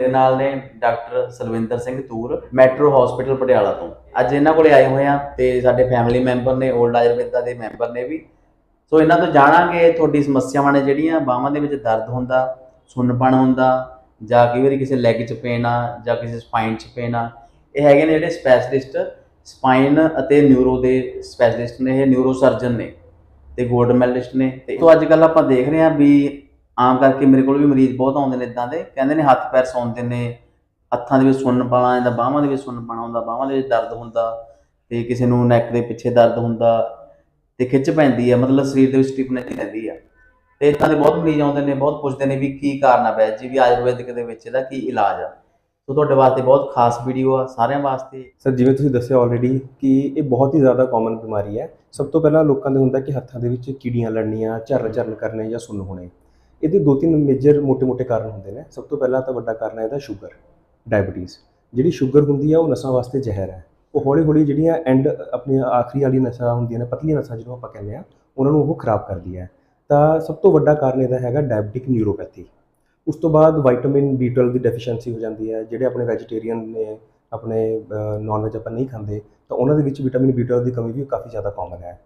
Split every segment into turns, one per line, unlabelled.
ਮੇਰੇ ਨਾਲ ਨੇ doctor Salwinder Singh Toor, metro hospital Patiala ਤੋਂ। ਅੱਜ ਇਹਨਾਂ ਕੋਲੇ ਆਏ ਹੋਏ ਆ ਤੇ ਸਾਡੇ ਫੈਮਿਲੀ ਮੈਂਬਰ ਨੇ 올ਡ ਆਯੁਰਵੇਦਾ ਦੇ ਮੈਂਬਰ ਨੇ ਵੀ। ਸੋ ਇਹਨਾਂ ਤੋਂ ਜਾਣਾਂਗੇ ਤੁਹਾਡੀ ਸਮੱਸਿਆਵਾਂ ਨੇ ਜਿਹੜੀਆਂ, ਬਾਹਾਂ ਦੇ ਵਿੱਚ ਦਰਦ ਹੁੰਦਾ, ਸੁੰਨਪਣ ਹੁੰਦਾ, ਜਾਂ ਕਈ ਵਾਰੀ ਕਿਸੇ ਲੈਗ 'ਚ ਪੇਨ ਆ, ਜਾਂ ਕਿਸੇ ਸਪਾਈਨ 'ਚ ਪੇਨ ਆ। ਇਹ ਹੈਗੇ ਨੇ ਜਿਹੜੇ ਸਪੈਸ਼ਲਿਸਟ ਸਪਾਈਨ ਅਤੇ ਨਿਊਰੋ ਦੇ ਸਪੈਸ਼ਲਿਸਟ ਨੇ, ਇਹ ਨਿਊਰੋ ਸਰਜਨ ਨੇ, ਤੇ ਗੋਲਡ ਮੈਡਲਿਸਟ ਨੇ। ਤੇ ਤੋਂ ਅੱਜ ਕੱਲ ਆਪਾਂ ਦੇਖ ਰਹੇ ਹਾਂ ਵੀ ਆਮ ਕਰਕੇ ਮੇਰੇ ਕੋਲ ਵੀ ਮਰੀਜ਼ ਬਹੁਤ ਆਉਂਦੇ ਨੇ ਇਦਾਂ ਦੇ। ਕਹਿੰਦੇ ਨੇ ਹੱਥ ਪੈਰ ਸੌਂਦੇ ਨੇ, ਹੱਥਾਂ ਦੇ ਵਿੱਚ ਸੁੰਨਪਣ ਆ ਜਾਂਦਾ ਬਾਹਾਂ ਦੇ ਵਿੱਚ ਸੁੰਨਪਣ ਹੁੰਦਾ ਬਾਹਾਂ ਦੇ ਵਿੱਚ ਦਰਦ ਹੁੰਦਾ ਤੇ ਕਿਸੇ ਨੂੰ ਨੈਕ ਦੇ ਪਿੱਛੇ ਦਰਦ ਹੁੰਦਾ ਤੇ ਖਿੱਚ ਪੈਂਦੀ ਆ, ਮਤਲਬ ਸਰੀਰ ਦੇ ਵਿੱਚ ਸਟਿਫਨੈਸ ਰਹਿੰਦੀ ਆ। ਤੇ ਇਦਾਂ ਦੇ ਬਹੁਤ ਮਰੀਜ਼ ਆਉਂਦੇ ਨੇ, ਬਹੁਤ ਪੁੱਛਦੇ ਨੇ ਵੀ ਕੀ ਕਾਰਨ ਆ ਬੈਜ ਜੀ, ਵੀ ਆਯੁਰਵੈਦਿਕ ਦੇ ਵਿੱਚ ਇਹਦਾ ਕੀ ਇਲਾਜ ਆ। ਸੋ ਤੁਹਾਡੇ ਵਾਸਤੇ ਬਹੁਤ ਖਾਸ ਵੀਡੀਓ ਆ, ਸਾਰਿਆਂ ਵਾਸਤੇ।
ਸਰ, ਜਿਵੇਂ ਤੁਸੀਂ ਦੱਸਿਆ ਆਲਰੇਡੀ ਕਿ ਇਹ ਬਹੁਤ ਹੀ ਜ਼ਿਆਦਾ ਕਾਮਨ ਬਿਮਾਰੀ ਹੈ। ਸਭ ਤੋਂ ਪਹਿਲਾਂ ਲੋਕਾਂ ਦੇ ਹੁੰਦਾ ਕਿ ਹੱਥਾਂ ਦੇ ਵਿੱਚ ਕੀੜੀਆਂ ਲੜਨੀਆਂ ਝਰਨ ਝਰਨ ਕਰਨੇ ਜਾਂ ਸੁੰਨ ਹੋਣੇ। ਇਹਦੇ ਦੋ ਤਿੰਨ ਮੇਜਰ ਮੋٹے-ਮੋٹے ਕਾਰਨ ਹੁੰਦੇ ਨੇ। ਸਭ ਤੋਂ ਪਹਿਲਾਂ ਤਾਂ ਵੱਡਾ ਕਾਰਨ ਹੈ ਇਹਦਾ ਸ਼ੂਗਰ ਡਾਇਬੀਟੀਜ਼ ਜਿਹੜੀ ਸ਼ੂਗਰ ਹੁੰਦੀ ਹੈ ਉਹ ਨਸਾਂ ਵਾਸਤੇ ਜ਼ਹਿਰ ਹੈ। ਉਹ ਹੌਲੀ-ਹੌਲੀ ਜਿਹੜੀਆਂ ਐਂਡ ਆਪਣੀ ਆਖਰੀ ਵਾਲੀ ਨਸਾਂ ਹੁੰਦੀਆਂ ਨੇ ਪਤਲੀਆਂ ਨਸਾਂ ਜਿਹਨੂੰ ਆਪਾਂ ਕਹਿੰਦੇ ਆ ਉਹਨਾਂ ਨੂੰ ਉਹ ਖਰਾਬ ਕਰਦੀ ਹੈ। ਤਾਂ ਸਭ ਤੋਂ ਵੱਡਾ ਕਾਰਨ ਇਹਦਾ ਹੈਗਾ ਡਾਇਬੀਟਿਕ ਨਿਊਰੋਪੈਥੀ ਉਸ ਤੋਂ ਬਾਅਦ ਵਿਟਾਮਿਨ B12 ਦੀ ਡੈਫੀਸ਼ੀਐਂਸੀ ਹੋ ਜਾਂਦੀ ਹੈ। ਜਿਹੜੇ ਆਪਣੇ ਵੈਜੀਟੇਰੀਅਨ ਨੇ ਆਪਣੇ ਨਾਨ ਵੈਜ ਆਪਾਂ ਨਹੀਂ ਖਾਂਦੇ ਤਾਂ ਉਹਨਾਂ ਦੇ ਵਿੱਚ ਵਿਟਾਮਿਨ B12 ਦੀ ਕਮੀ ਵੀ ਕਾਫੀ ਜ਼ਿਆਦਾ ਕਾਮਨ ਹੈ।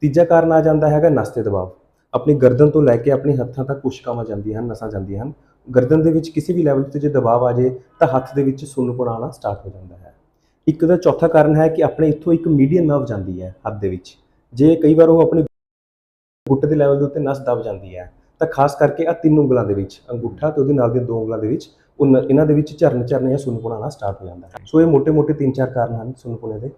ਤੀਜਾ ਕਾਰਨ ਆ ਜਾਂਦਾ ਹੈਗਾ ਨਸਤੇ ਦਬਾਅ। ਆਪਣੀ ਗਰਦਨ ਤੋਂ ਲੈ ਕੇ ਆਪਣੇ ਹੱਥਾਂ ਤੱਕ ਕੋਸ਼ਿਕਾਵਾਂ ਜਾਂਦੀਆਂ ਹਨ, ਨਸਾਂ ਜਾਂਦੀਆਂ ਹਨ। ਗਰਦਨ ਦੇ ਵਿੱਚ ਕਿਸੇ ਵੀ ਲੈਵਲ ਤੇ ਜੇ ਦਬਾਅ ਆ ਜਾਏ ਤਾਂ ਹੱਥ ਦੇ ਵਿੱਚ ਸੁੰਨਪਣ ਆਣਾ ਸਟਾਰਟ ਹੋ ਜਾਂਦਾ ਹੈ। ਇੱਕ ਦਾ ਚੌਥਾ ਕਾਰਨ ਹੈ ਕਿ ਆਪਣੇ ਇੱਥੋਂ ਇੱਕ ਮੀਡੀਅਨ ਨਰਵ ਜਾਂਦੀ ਹੈ ਹੱਥ ਦੇ ਵਿੱਚ। ਜੇ ਕਈ ਵਾਰ ਉਹ ਆਪਣੇ ਗੁੱਟ ਦੇ ਲੈਵਲ ਦੇ ਉੱਤੇ ਨਸ ਦਬ ਜਾਂਦੀ ਹੈ, ਤਾਂ ਖਾਸ ਕਰਕੇ ਆ ਤਿੰਨ ਉਂਗਲਾਂ ਦੇ ਵਿੱਚ, ਅੰਗੂਠਾ ਤੇ ਉਹਦੇ ਨਾਲ ਦੀਆਂ ਦੋ ਉਂਗਲਾਂ ਦੇ ਵਿੱਚ, ਉਹਨਾਂ, ਇਹਨਾਂ ਦੇ ਵਿੱਚ ਝਰਨ ਝਰਨ ਜਾਂ ਸੁੰਨਪਣ ਆਣਾ ਸਟਾਰਟ ਹੋ ਜਾਂਦਾ ਹੈ। ਸੋ ਇਹ ਮੋٹے-ਮੋٹے ਤਿੰਨ ਚਾਰ ਕਾਰਨ ਹਨ ਸੁੰਨ ਸੁੰਨਪਣੇ ਦੇ।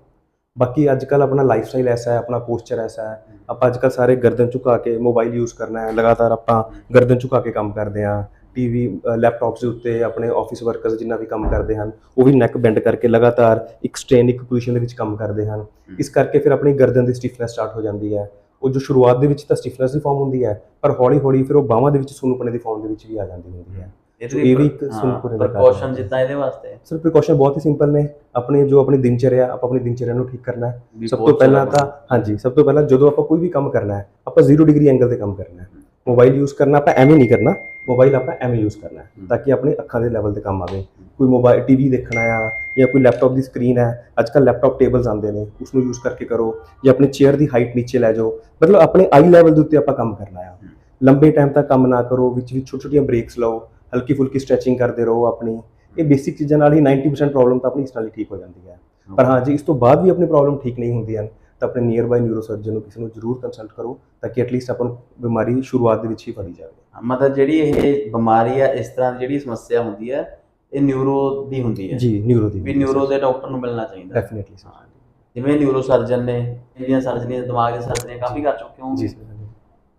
ਬਾਕੀ ਅੱਜ ਕੱਲ ਆਪਣਾ ਲਾਈਫ ਸਟਾਈਲ ਐਸਾ ਹੈ ਆਪਣਾ ਪੋਸਚਰ ਐਸਾ ਹੈ। ਆਪਾਂ ਅੱਜ ਕੱਲ ਸਾਰੇ ਗਰਦਨ ਝੁਕਾ ਕੇ ਮੋਬਾਈਲ ਯੂਜ਼ ਕਰਨਾ ਹੈ। ਲਗਾਤਾਰ ਆਪਾਂ ਗਰਦਨ ਝੁਕਾ ਕੇ ਕੰਮ ਕਰਦੇ ਹਾਂ। ਟੀਵੀ ਲੈਪਟਾਪਸ ਦੇ ਉੱਤੇ ਆਪਣੇ ਆਫਿਸ ਵਰਕਰਸ ਜਿੰਨਾ ਵੀ ਕੰਮ ਕਰਦੇ ਹਨ ਉਹ ਵੀ ਨੈਕ ਬੈਂਡ ਕਰਕੇ ਲਗਾਤਾਰ ਇੱਕ ਸਟ੍ਰੇਨ ਇੱਕ ਪੋਜੀਸ਼ਨ ਦੇ ਵਿੱਚ ਕੰਮ ਕਰਦੇ ਹਨ। ਇਸ ਕਰਕੇ ਫਿਰ ਆਪਣੀ ਗਰਦਨ ਦੀ ਸਟਿਫਨੈਸ ਸਟਾਰਟ ਹੋ ਜਾਂਦੀ ਹੈ। ਉਹ ਜੋ ਸ਼ੁਰੂਆਤ ਦੇ ਵਿੱਚ ਤਾਂ ਸਟਿਫਨੈਸ ਦੀ ਫਾਰਮ ਹੁੰਦੀ ਹੈ ਪਰ ਹੌਲੀ ਹੌਲੀ ਫਿਰ ਉਹ ਬਾਹਾਂ ਦੇ ਵਿੱਚ ਸੁੰਨਪਣੇ ਦੀ ਫਾਰਮ ਦੇ ਵਿੱਚ ਵੀ ਆ ਜਾਂਦੀ ਹੁੰਦੀ ਹੈ। ਇਹ ਵੀ ਇੱਕ ਕਾਰਨ
ਪ੍ਰੀਕਾਸ਼ਨ। ਜਿੱਦਾਂ ਇਹਦੇ ਵਾਸਤੇ।
ਸਰ ਪ੍ਰੀਕਾਸ਼ਨ ਬਹੁਤ ਹੀ ਸਿੰਪਲ ਨੇ। ਆਪਣੀ ਜੋ ਆਪਣੀ ਦਿਨਚਰਿਆ ਆਪਾਂ ਆਪਣੀ ਦਿਨਚਰਿਆ ਨੂੰ ਠੀਕ ਕਰਨਾ ਹੈ। ਸਭ ਤੋਂ ਪਹਿਲਾਂ ਤਾਂ ਹਾਂਜੀ ਸਭ ਤੋਂ ਪਹਿਲਾਂ ਜਦੋਂ ਆਪਾਂ ਕੋਈ ਵੀ ਕੰਮ ਕਰਨਾ ਹੈ ਆਪਾਂ 0 ਡਿਗਰੀ ਐਂਗਲ ਤੇ ਕੰਮ ਕਰਨਾ ਹੈ। ਮੋਬਾਈਲ ਯੂਜ਼ ਕਰਨਾ ਆਪਾਂ ਐਵੇਂ ਨਹੀਂ ਕਰਨਾ। ਮੋਬਾਈਲ ਆਪਾਂ ਐਵੇਂ ਯੂਜ਼ ਕਰਨਾ। ਤਾਂ ਕਿ ਆਪਣੇ ਅੱਖਾਂ ਦੇ ਲੈਵਲ ਤੇ ਕੰਮ ਆਵੇ। ਕੋਈ ਮੋਬਾਈਲ ਟੀਵੀ ਦੇਖਣਾ ਆ ਜਾਂ ਕੋਈ ਲੈਪਟਾਪ ਦੀ ਸਕਰੀਨ ਹੈ ਅੱਜ ਕੱਲ ਲੈਪਟਾਪ ਟੇਬਲਸ ਆਉਂਦੇ ਨੇ ਉਸ ਨੂੰ ਯੂਜ਼ ਕਰਕੇ ਕਰੋ। ਜਾਂ ਆਪਣੀ ਚੇਅਰ ਦੀ ਹਾਈਟ ਨੀਚੇ ਲੈ ਜਾਓ। ਮਤਲਬ ਆਪਣੇ ਆਈ ਲੈਵਲ ਦੇ ਉੱਤੇ ਆਪਾਂ ਕੰਮ ਕਰਨਾ ਆ। ਲੰਬੇ ਟਾਈਮ ਤੱਕ ਕੰਮ ਨਾ ਕਰੋ ਵਿੱਚ ਵਿੱਚ ਛੋਟੀ ਛੋਟੀਆਂ ਬ੍ਰੇਕਸ ਲਓ। ਹਲਕੀ ਫੁਲਕੀ ਸਟ੍ਰੈਚਿੰਗ ਕਰਦੇ ਰਹੋ ਆਪਣੀ। ਇਹ ਬੇਸਿਕ ਚੀਜ਼ਾਂ ਨਾਲ ਹੀ 90% ਪ੍ਰੋਬਲਮ ਤਾਂ ਆਪਣੀ ਇਸ ਨਾਲ ਹੀ ਠੀਕ ਹੋ ਜਾਂਦੀ ਹੈ। ਪਰ ਹਾਂ ਜੇ ਇਸ ਤੋਂ ਬਾਅਦ ਵੀ ਆਪਣੀ ਪ੍ਰੋਬਲਮ ਠੀਕ ਨਹੀਂ ਹੁੰਦੀ ਹਨ ਤਾਂ ਆਪਣੇ ਨੀਅਰ ਬਾਈ ਨਿਊਰੋ ਸਰਜਨ ਨੂੰ ਕਿਸੇ ਨੂੰ ਜ਼ਰੂਰ ਕੰਸਲਟ ਕਰੋ ਤਾਂ ਕਿ ਐਟਲੀਸਟ ਆਪਾਂ ਨੂੰ ਬਿਮਾਰੀ ਸ਼ੁਰੂਆਤ ਦੇ ਵਿੱਚ ਹੀ ਫੜੀ ਜਾਵੇ।
ਮਤਲਬ ਜਿਹੜੀ ਇਹ ਬਿਮਾਰੀ ਆ ਇਸ ਤਰ੍ਹਾਂ ਦੀ ਜਿਹੜੀ ਸਮੱਸਿਆ ਹੁੰਦੀ ਹੈ ਇਹ ਨਿਊਰੋ ਦੀ ਹੁੰਦੀ ਹੈ
ਜੀ ਨਿਊਰੋ ਦੀ
ਵੀ ਨਿਊਰੋ ਦੇ ਡਾਕਟਰ ਨੂੰ ਮਿਲਣਾ ਚਾਹੀਦਾ।
ਡੈਫੀਨਿਟਲੀ
ਹਾਂ। ਜਿਵੇਂ ਨਿਊਰੋ ਸਰਜਨ ਨੇ ਜਿਹੜੀਆਂ ਸਰਜਰੀਆਂ ਦਿਮਾਗ ਦੇ ਸਰਜਰੀਆਂ ਕਾਫੀ ਕਰ ਚੁੱਕੇ ਹੋ
ਜੀ ਸਰ।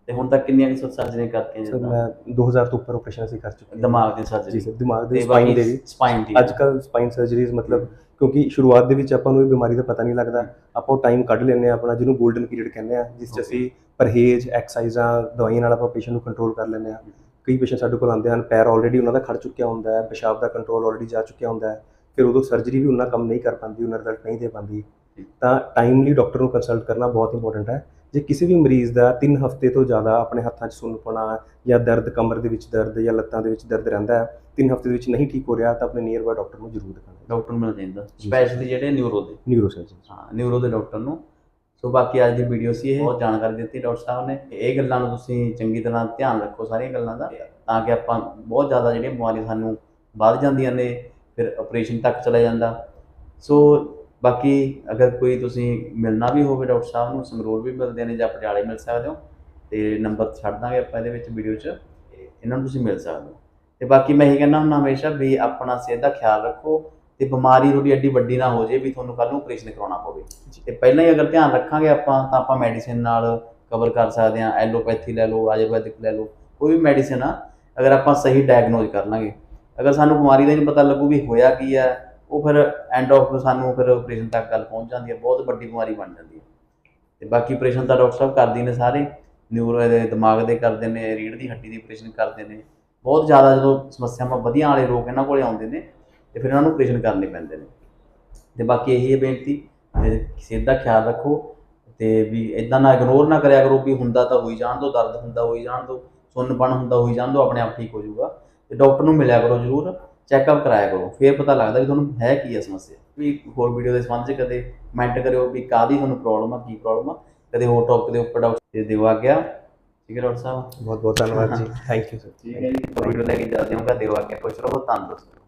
ਤੇ ਹੁਣ ਤੱਕ ਕਿੰਨੀਆਂ ਸਰਜਰੀਆਂ ਕਰਤੀਆਂ
ਸਰ
ਜਿੱਦਾਂ?
ਮੈਂ 2000 ਤੋਂ ਉੱਪਰ ਆਪਰੇਸ਼ਨ ਅਸੀਂ ਕਰ ਚੁੱਕੇ ਹਾਂ।
ਦਿਮਾਗ ਦੀ
ਜੀ
ਸਰਜਰੀ
ਸਰ ਦਿਮਾਗ ਦੇ ਸਪਾਈਨ ਦੇ ਵੀ।
ਸਪਾਈਨ ਦੀ।
ਅੱਜ ਕੱਲ ਸਪਾਈਨ ਸਰਜਰੀਜ਼ ਮਤਲਬ ਕਿਉਂਕਿ ਸ਼ੁਰੂਆਤ ਦੇ ਵਿੱਚ ਆਪਾਂ ਨੂੰ ਇਹ ਬਿਮਾਰੀ ਦਾ ਪਤਾ ਨਹੀਂ ਲੱਗਦਾ। ਆਪਾਂ ਉਹ ਟਾਈਮ ਕੱਢ ਲੈਂਦੇ ਆ ਆਪਣਾ ਜਿਹਨੂੰ 골ਡਨ ਪੀਰੀਅਡ ਕਹਿੰਦੇ ਆ ਜਿਸ 'ਚ. ਅਸੀਂ ਪਰਹੇਜ਼ ਐਕਸਰਸਾਈਜ਼ਾਂ ਦਵਾਈਆਂ ਨਾਲ ਆਪਾਂ ਪੇਸ਼ੈਂਟ ਨੂੰ ਕੰਟਰੋਲ ਕਰ ਲੈਂਦੇ ਆ ਕਈ ਪੇਸ਼ੈਂਟ ਸਾਡੇ ਕੋਲ ਆਉਂਦੇ ਹਨ ਪੈਰ ਆਲਰੇਡੀ ਉਹਨਾਂ ਦਾ ਖੜ ਚੁੱਕਿਆ ਹੁੰਦਾ ਹੈ ਪਿਸ਼ਾਬ ਦਾ ਕੰਟਰੋਲ ਆਲਰੇਡੀ ਜਾ ਚੁੱਕਿਆ ਹੁੰਦਾ ਹੈ। ਫਿਰ ਉਦੋਂ ਸਰਜਰੀ ਵੀ ਉਹਨਾਂ ਕੰਮ ਨਹੀਂ ਕਰ ਪਾਉਂਦੀ ਉਹਨਾਂ ਰਿਜ਼ਲਟ ਨਹੀਂ ਦੇ ਪਾਉਂਦੀ। ਤਾਂ ਟਾਈਮਲੀ ਡਾਕਟਰ ਨੂੰ ਕੰਸਲਟ ਕਰਨਾ ਬਹੁਤ ਇੰਪੋਰਟੈਂਟ ਹੈ। ਜੇ ਕਿਸੇ ਵੀ ਮਰੀਜ਼ ਦਾ 3 ਹਫ਼ਤੇ ਤੋਂ ਜ਼ਿਆਦਾ ਆਪਣੇ ਹੱਥਾਂ 'ਚ ਸੁੰਨਪਣਾ ਜਾਂ ਦਰਦ ਕਮਰ ਦੇ ਵਿੱਚ ਦਰਦ ਜਾਂ ਲੱਤਾਂ ਦੇ ਵਿੱਚ ਦਰਦ ਰਹਿੰਦਾ ਹੈ 3 ਹਫ਼ਤੇ ਦੇ ਵਿੱਚ ਨਹੀਂ ਠੀਕ ਹੋ ਰਿਹਾ ਤਾਂ ਆਪਣੇ ਨੀਅਰ ਬਾਈ ਡਾਕਟਰ ਨੂੰ ਜ਼ਰੂਰ ਦਿਖਾਣਾ
ਡਾਕਟਰ ਨੂੰ ਮਿਲਣਾ ਚਾਹੀਦਾ
ਜੀ।
ਸਪੈਸ਼ਲੀ ਜਿਹੜੇ ਨਿਊਰੋ ਦੇ।
ਨਿਊਰੋ ਸਰਜਨ
ਹਾਂ ਨਿਊਰੋ ਦੇ ਡਾਕਟਰ ਨੂੰ। ਸੋ ਬਾਕੀ ਅੱਜ ਦੀ ਵੀਡੀਓ ਸੀ ਇਹ। ਬਹੁਤ ਜਾਣਕਾਰੀ ਦਿੱਤੀ ਡਾਕਟਰ ਸਾਹਿਬ ਨੇ। ਇਹ ਗੱਲਾਂ ਨੂੰ ਤੁਸੀਂ ਚੰਗੀ ਤਰ੍ਹਾਂ ਧਿਆਨ ਰੱਖੋ ਸਾਰੀਆਂ ਗੱਲਾਂ ਦਾ। ਤਾਂ ਕਿ ਆਪਾਂ ਬਹੁਤ ਜ਼ਿਆਦਾ ਜਿਹੜੀਆਂ ਬਿਮਾਰੀਆਂ ਸਾਨੂੰ ਵੱਧ ਜਾਂਦੀਆਂ ਨੇ ਫਿਰ ਆਪਰੇਸ਼ਨ ਤੱਕ ਚਲਾ ਜਾਂਦਾ। ਸੋ ਬਾਕੀ ਅਗਰ ਕੋਈ ਤੁਸੀਂ ਮਿਲਣਾ ਵੀ ਹੋਵੇ ਡਾਕਟਰ ਸਾਹਿਬ ਨੂੰ ਸੰਗਰੂਰ ਵੀ ਮਿਲਦੇ ਨੇ ਜਾਂ ਪਟਿਆਲੇ ਮਿਲ ਸਕਦੇ ਹੋ ਤੇ ਨੰਬਰ ਛੱਡ ਦਾਂਗੇ ਆਪਾਂ ਇਹਦੇ ਵਿੱਚ ਵੀਡੀਓ 'ਚ ਇਹਨਾਂ ਨੂੰ ਤੁਸੀਂ ਮਿਲ ਸਕਦੇ ਹੋ। ਤੇ ਬਾਕੀ ਮੈਂ ਇਹ ਕਹਿੰਦਾ ਹੁੰਦਾ ਹਮੇਸ਼ਾ ਵੀ ਆਪਣਾ ਸਿਹਤ ਦਾ ਖਿਆਲ ਰੱਖੋ ਤੇ ਬਿਮਾਰੀ ਤੁਹਾਡੀ ਐਡੀ ਵੱਡੀ ਨਾ ਹੋ ਜੇ ਵੀ ਤੁਹਾਨੂੰ ਕੱਲ ਨੂੰ ਆਪਰੇਸ਼ਨ ਕਰਾਉਣਾ ਪਵੇ। ਤੇ ਪਹਿਲਾਂ ਹੀ ਅਗਰ ਧਿਆਨ ਰੱਖਾਂਗੇ ਆਪਾਂ ਤਾਂ ਆਪਾਂ ਮੈਡੀਸਿਨ ਨਾਲ ਕਵਰ ਕਰ ਸਕਦੇ ਹਾਂ ਐਲੋਪੈਥੀ ਲੈ ਲਓ ਆਯੁਰਵੈਦਿਕ ਲੈ ਲਓ ਕੋਈ ਵੀ ਮੈਡੀਸਿਨ ਆ ਅਗਰ ਆਪਾਂ ਸਹੀ ਡਾਇਗਨੋਜ਼ ਕਰ ਲਾਂਗੇ। ਅਗਰ ਸਾਨੂੰ ਬਿਮਾਰੀ ਦਾ ਹੀ ਨਹੀਂ ਪਤਾ ਲੱਗੂ ਵੀ ਹੋਇਆ ਕੀ ਹੈ ਉਹ ਫਿਰ ਐਂਡ ਆਫ ਸਾਨੂੰ ਫਿਰ ਆਪਰੇਸ਼ਨ ਤੱਕ ਗੱਲ ਪਹੁੰਚ ਜਾਂਦੀ ਹੈ, ਬਹੁਤ ਵੱਡੀ ਬਿਮਾਰੀ ਬਣ ਜਾਂਦੀ ਹੈ। ਤੇ ਬਾਕੀ ਆਪਰੇਸ਼ਨ ਤਾਂ ਡਾਕਟਰ ਸਾਹਿਬ ਕਰਦੇ ਨੇ ਸਾਰੇ ਨਿਊਰੋ ਦੇ ਦਿਮਾਗ ਦੇ ਕਰਦੇ ਨੇ ਰੀੜ ਦੀ ਹੱਡੀ ਦੀ ਆਪਰੇਸ਼ਨ ਕਰਦੇ ਨੇ। ਬਹੁਤ ਜ਼ਿਆਦਾ ਜਦੋਂ ਸਮੱਸਿਆਵਾਂ ਵਧੀਆਂ ਵਾਲੇ ਲੋਕ ਇਹਨਾਂ ਕੋਲੇ ਆਉਂਦੇ ਨੇ, ਤੇ ਫਿਰ ਇਹਨਾਂ ਨੂੰ ਆਪਰੇਸ਼ਨ ਕਰਨੇ ਪੈਂਦੇ ਨੇ। ਤੇ ਬਾਕੀ ਇਹੀ ਹੈ ਬੇਨਤੀ, ਤੇ ਸਿਹਤ ਦਾ ਖਿਆਲ ਰੱਖੋ, ਤੇ ਵੀ ਇਦਾਂ ਨਾ ਇਗਨੋਰ ਨਾ ਕਰਿਆ ਕਰੋ ਵੀ ਹੁੰਦਾ ਤਾਂ ਹੋਈ ਜਾਣ ਦੋ, ਦਰਦ ਹੁੰਦਾ ਹੋਈ ਜਾਣ ਦੋ, ਸੁੰਨਪਣ ਹੁੰਦਾ ਹੋਈ ਜਾਣ ਦੋ, ਆਪਣੇ ਆਪ ਠੀਕ ਹੋ ਜਾਊਗਾ। ਤੇ ਡਾਕਟਰ ਨੂੰ ਮਿਲਿਆ ਕਰੋ ਜ਼ਰੂਰ। ਚੈੱਕਅਪ ਕਰਾਇਆ ਕਰੋ ਫਿਰ ਪਤਾ ਲੱਗਦਾ ਵੀ ਤੁਹਾਨੂੰ ਹੈ ਕੀ ਹੈ ਸਮੱਸਿਆ। ਵੀ ਹੋਰ ਵੀਡੀਓ ਦੇ ਸੰਬੰਧ 'ਚ ਕਦੇ ਕਮੈਂਟ ਕਰਿਓ ਵੀ ਕਾਹਦੀ ਤੁਹਾਨੂੰ ਪ੍ਰੋਬਲਮ ਆ ਕੀ ਪ੍ਰੋਬਲਮ ਆ ਕਦੇ ਹੋਰ ਟੌਪਿਕ ਦੇ ਉੱਪਰ ਡਾਕਟਰ ਦੇ ਦਿਓ ਆ ਗਿਆ। ਠੀਕ ਹੈ ਡਾਕਟਰ ਸਾਹਿਬ?
ਬਹੁਤ ਬਹੁਤ ਧੰਨਵਾਦ ਜੀ। ਥੈਂਕ ਯੂ ਸਰ
ਠੀਕ ਹੈ ਜੀ ਵੀਡੀਓ ਲੈ ਕੇ ਜਾਂਦੇ ਹਾਂ ਘਰ ਦਿਓ ਆ ਗਿਆ। ਖੁਸ਼ ਰਹੋ ਤੰਦਰੁਸਤ